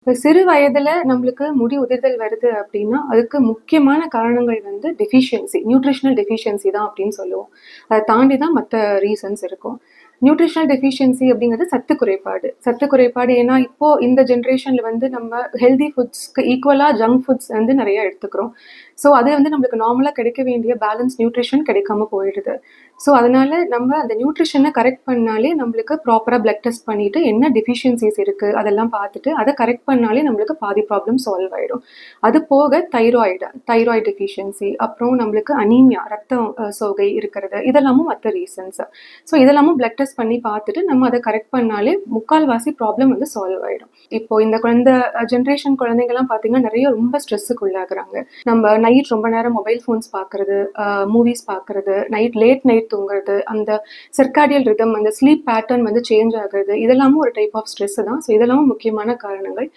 இப்போ சிறு வயதில் நம்மளுக்கு முடி உதிர்தல் வருது அப்படின்னா அதுக்கு முக்கியமான காரணங்கள் வந்து டெஃபிஷியன்சி நியூட்ரிஷனல் டெஃபிஷியன்சி தான் அப்படின்னு சொல்லுவோம். அதை தாண்டி தான் மற்ற ரீசன்ஸ் இருக்கும். நியூட்ரிஷனல் டெஃபிஷியன்சி அப்படிங்கிறது சத்து குறைபாடு. சத்து குறைபாடு ஏன்னா இப்போ இந்த ஜென்ரேஷனில் வந்து நம்ம ஹெல்தி ஃபுட்ஸ்க்கு ஈக்குவலாக ஜங்க் ஃபுட்ஸ் வந்து நிறைய எடுத்துக்கிறோம். ஸோ அது வந்து நம்மளுக்கு நார்மலாக கிடைக்க வேண்டிய பேலன்ஸ் நியூட்ரிஷன் கிடைக்காம போயிடுது. ஸோ அதனால நம்ம அந்த நியூட்ரிஷனை கரெக்ட் பண்ணாலே நம்மளுக்கு ப்ராப்பராக பிளட் டெஸ்ட் பண்ணிட்டு என்ன டெஃபிஷியன்சிஸ் இருக்குது அதெல்லாம் பார்த்துட்டு அதை கரெக்ட் பண்ணாலே நம்மளுக்கு பாதி ப்ராப்ளம் சால்வ் ஆயிடும். அது போக தைராய்டு தைராய்டு டெஃபிஷியன்சி அப்புறம் நம்மளுக்கு அனீமியா ரத்தம் சோகை இருக்கிறது. இதெல்லாமும் மற்ற ரீசன்ஸ் ஸோ இதெல்லாமும் பிளட் டெஸ்ட் பண்ணி பார்த்துட்டு நம்ம அதை கரெக்ட் பண்ணாலே முக்கால்வாசி ப்ராப்ளம் வந்து சால்வ் ஆயிடும். இப்போ இந்த குழந்தை ஜென்ரேஷன் குழந்தைங்கலாம் பார்த்தீங்கன்னா நிறைய ரொம்ப ஸ்ட்ரெஸ்ஸுக்கு உள்ளாகுறாங்க நம்ம நைட் ரொம்ப நேரம் மொபைல் ஃபோன்ஸ் பார்க்கறது மூவிஸ் பார்க்கறது நைட் லேட் நைட் தூங்குறது அந்த செர்காடியல் ரிதம் அந்த ஸ்லீப் பேட்டர்ன் வந்து சேஞ்ச் ஆகுறது இதெல்லாமும் ஒரு டைப் ஆஃப் ஸ்ட்ரெஸ் தான். ஸோ இதெல்லாமும் முக்கியமான காரணங்கள்.